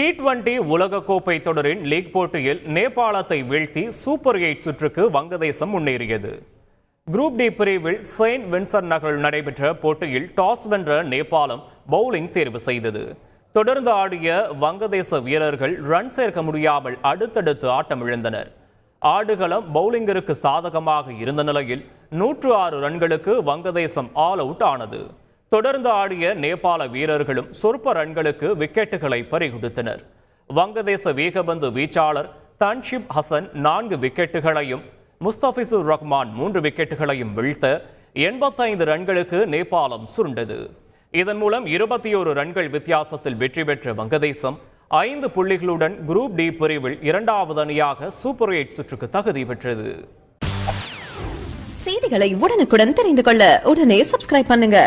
T twenty உலகக்கோப்பை தொடரின் league போட்டியில் நேபாளத்தை வீழ்த்தி சூப்பர் எயிட் சுற்றுக்கு வங்கதேசம் முன்னேறியது. குரூப் டி பிரிவில் செயின்ட் வின்சன் நகரில் நடைபெற்ற போட்டியில் டாஸ் வென்ற நேபாளம் பவுலிங் தேர்வு செய்தது. தொடர்ந்து ஆடிய வங்கதேச வீரர்கள் ரன் சேர்க்க முடியாமல் அடுத்தடுத்து ஆட்டமிழந்தனர். ஆடுகளம் பவுலிங்கிற்கு சாதகமாக இருந்த நிலையில் நூற்று ஆறு ரன்களுக்கு வங்கதேசம் ஆல் அவுட் ஆனது. தொடர்ந்து ஆடிய நேபாள வீரர்களும் சொற்ப ரன்களுக்கு விக்கெட்டுகளை பறிகொடுத்தனர். வங்கதேச வேகபந்து வீச்சாளர் தன்ஷிப் ஹசன் நான்கு விக்கெட்டுகளையும் முஸ்தபிசுர் ரஹ்மான் மூன்று விக்கெட்டுகளையும் வீழ்த்த எண்பத்தைந்து ரன்களுக்கு நேபாளம் சுருண்டது. இதன் மூலம் இருபத்தி ஒரு ரன்கள் வித்தியாசத்தில் வெற்றி பெற்ற வங்கதேசம் ஐந்து புள்ளிகளுடன் குரூப் டி பிரிவில் இரண்டாவது அணியாக சூப்பர் எயிட் சுற்றுக்கு தகுதி பெற்றது. செய்திகளை உடனுக்குடன் தெரிந்து கொள்ள உடனே சப்ஸ்கிரைப் பண்ணுங்க.